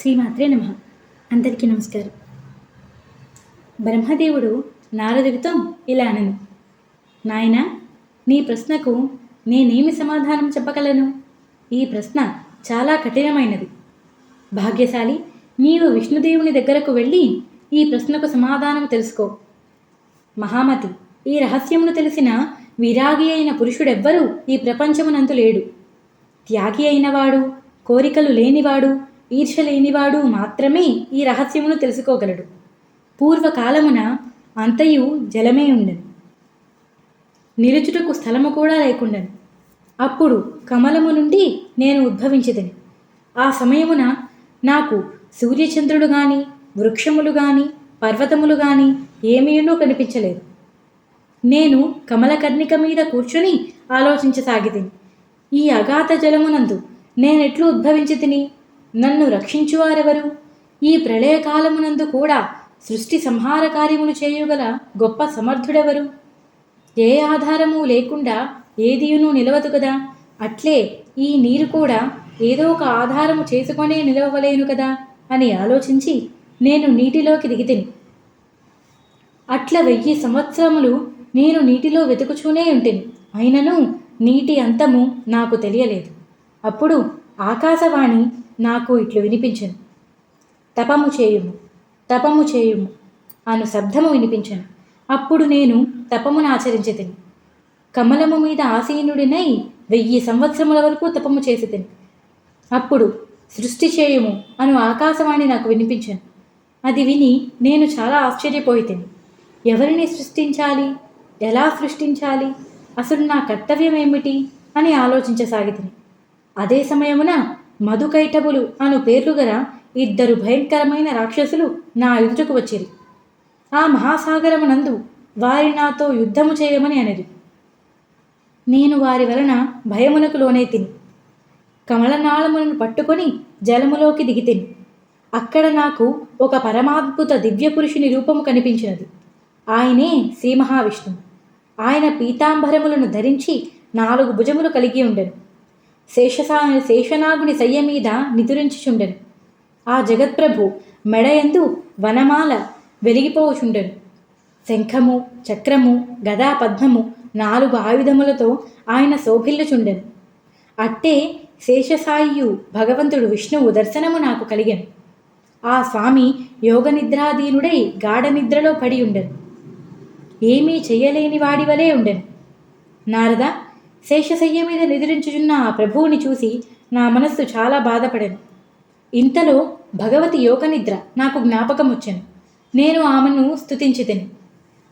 శ్రీమాత్రే నమ. అందరికీ నమస్కారం. బ్రహ్మదేవుడు నారదుడితో ఇలా అనను నాయన నీ ప్రశ్నకు నేనేమి సమాధానం చెప్పగలను? ఈ ప్రశ్న చాలా కఠినమైనది. భాగ్యశాలి నీవు విష్ణుదేవుని దగ్గరకు వెళ్ళి ఈ ప్రశ్నకు సమాధానం తెలుసుకో. మహామతి ఈ రహస్యమును తెలిసిన విరాగి అయిన పురుషుడెవ్వరూ ఈ ప్రపంచమునందు లేడు. త్యాగి అయినవాడు కోరికలు లేనివాడు ఈర్ష లేనివాడు మాత్రమే ఈ రహస్యమును తెలుసుకోగలడు. పూర్వకాలమున అంతయు జలమే ఉండను. నిలుచుటకు స్థలము కూడా లేకుండను. అప్పుడు కమలము నుండి నేను ఉద్భవించదని. ఆ సమయమున నాకు సూర్యచంద్రుడు గాని వృక్షములు గాని పర్వతములు గాని ఏమీనూ కనిపించలేదు. నేను కమలకర్ణిక మీద కూర్చుని ఆలోచించసాగితిని. ఈ అగాధ జలమునందు నేనెట్లు ఉద్భవించి తిని నన్ను రక్షించువారెవరు? ఈ ప్రళయకాలమునందు కూడా సృష్టి సంహార కార్యములు చేయుగల గొప్ప సమర్థుడెవరు? ఏ ఆధారము లేకుండా ఏదియును నిలవదు కదా? అట్లే ఈ నీరు కూడా ఏదో ఒక ఆధారము చేసుకొనే నిలవలేను కదా? అని ఆలోచించి నేను నీటిలోకి దిగితిని. అట్ల వెయ్యి సంవత్సరములు నేను నీటిలో వెతుకుచూనే ఉంటిని. అయినను నీటి అంతము నాకు తెలియలేదు. అప్పుడు ఆకాశవాణి నాకు ఇట్లు వినిపించను. తపము చేయుము తపము చేయుము అను శబ్దము వినిపించను. అప్పుడు నేను తపమును ఆచరించి తిని కమలము మీద ఆసీనుడినై వెయ్యి సంవత్సరముల వరకు తపము చేసి తిని అప్పుడు సృష్టి చేయుము అను ఆకాశవాణి నాకు వినిపించను. అది విని నేను చాలా ఆశ్చర్యపోయి తిని ఎవరిని సృష్టించాలి? ఎలా సృష్టించాలి? అసలు నా కర్తవ్యం ఏమిటి అని ఆలోచించసాగితిని. అదే సమయమున మధుకైటబులు అను పేర్లు గల ఇద్దరు భయంకరమైన రాక్షసులు నా ఎదుటకు వచ్చిరి. ఆ మహాసాగరమునందు వారి నాతో యుద్ధము చేయమని అనేది. నేను వారి వలన భయమునకు లోనే తిని కమలనాళములను పట్టుకొని జలములోకి దిగితిని అక్కడ నాకు ఒక పరమాద్భుత దివ్య పురుషుని రూపము కనిపించినది. ఆయనే శ్రీ మహావిష్ణువు. ఆయన పీతాంబరములను ధరించి నాలుగు భుజములు కలిగి ఉండెను. శేషసా శేషనాగుని శయ్య మీద నిదురించుచుండెను. ఆ జగత్ప్రభు మెడయందు వనమాల వెలిగిపోవుచుండెను శంఖము చక్రము గదా పద్మము నాలుగు ఆయుధములతో ఆయన శోభిల్లుచుండెను. అట్టే శేషసాయియు భగవంతుడు విష్ణువు దర్శనము నాకు కలిగెను. ఆ స్వామి యోగనిద్రాధీనుడై గాఢ నిద్రలో పడి ఉండెను ఏమీ చెయ్యలేని వాడి వలె ఉండెను. నారద శేషశయ్య మీద నిద్రించుచున్న ఆ ప్రభువుని చూసి నా మనస్సు చాలా బాధపడెను. ఇంతలో భగవతి యోగనిద్ర నాకు జ్ఞాపకం వచ్చాను నేను ఆమెను స్థుతించితిని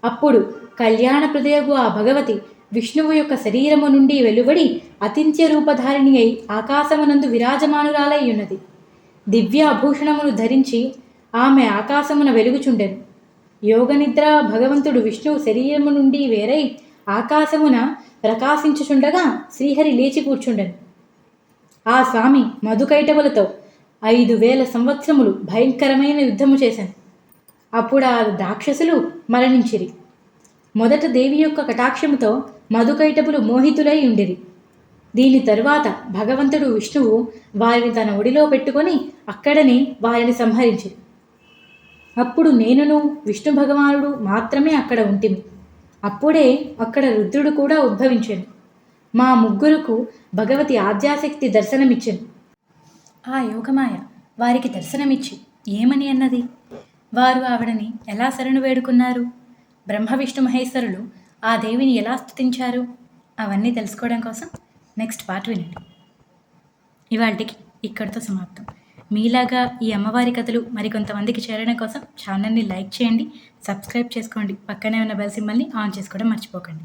అప్పుడు కళ్యాణ హృదయగు ఆ భగవతి విష్ణువు యొక్క శరీరము నుండి వెలువడి అతింత్య రూపధారిణి అయి ఆకాశమునందు విరాజమానురాలై ఉన్నది. దివ్య ఆభూషణమును ధరించి ఆమె ఆకాశమున వెలుగుచుండెను. యోగనిద్ర భగవంతుడు విష్ణువు శరీరము నుండి వేరై ఆకాశమున ప్రకాశించుచుండగా శ్రీహరి లేచి కూర్చుండెను. ఆ స్వామి మధుకైటములతో ఐదు వేల సంవత్సరములు భయంకరమైన యుద్ధము చేశాను అప్పుడు ఆ రాక్షసులు మరణించిరి. మొదట దేవి యొక్క కటాక్షముతో మధుకైటపులు మోహితులై ఉండిరి. దీని తరువాత భగవంతుడు విష్ణువు వారిని తన ఒడిలో పెట్టుకొని అక్కడనే వారిని సంహరించి అప్పుడు నేనును విష్ణు భగవానుడు మాత్రమే అక్కడ ఉంటిమి. అప్పుడే అక్కడ రుద్రుడు కూడా ఉద్భవించాను మా ముగ్గురుకు భగవతి ఆద్యాశక్తి దర్శనమిచ్చాను ఆ యోగమాయ వారికి దర్శనమిచ్చి ఏమని అన్నది? వారు ఆవిడని ఎలా శరణు వేడుకున్నారు? బ్రహ్మ విష్ణు మహేశ్వరులు ఆ దేవిని ఎలా స్తుతించారు? అవన్నీ తెలుసుకోవడం కోసం నెక్స్ట్ పార్ట్ వినండి. ఇవాళకి ఇక్కడితో సమాప్తం. మీలాగా ఈ అమ్మవారి కథలు మరికొంతమందికి చేరడం కోసం ఛానల్ని లైక్ చేయండి సబ్స్క్రైబ్ చేసుకోండి. పక్కనే ఉన్న బెల్ సింబల్ని ఆన్ చేసుకోవడం మర్చిపోకండి.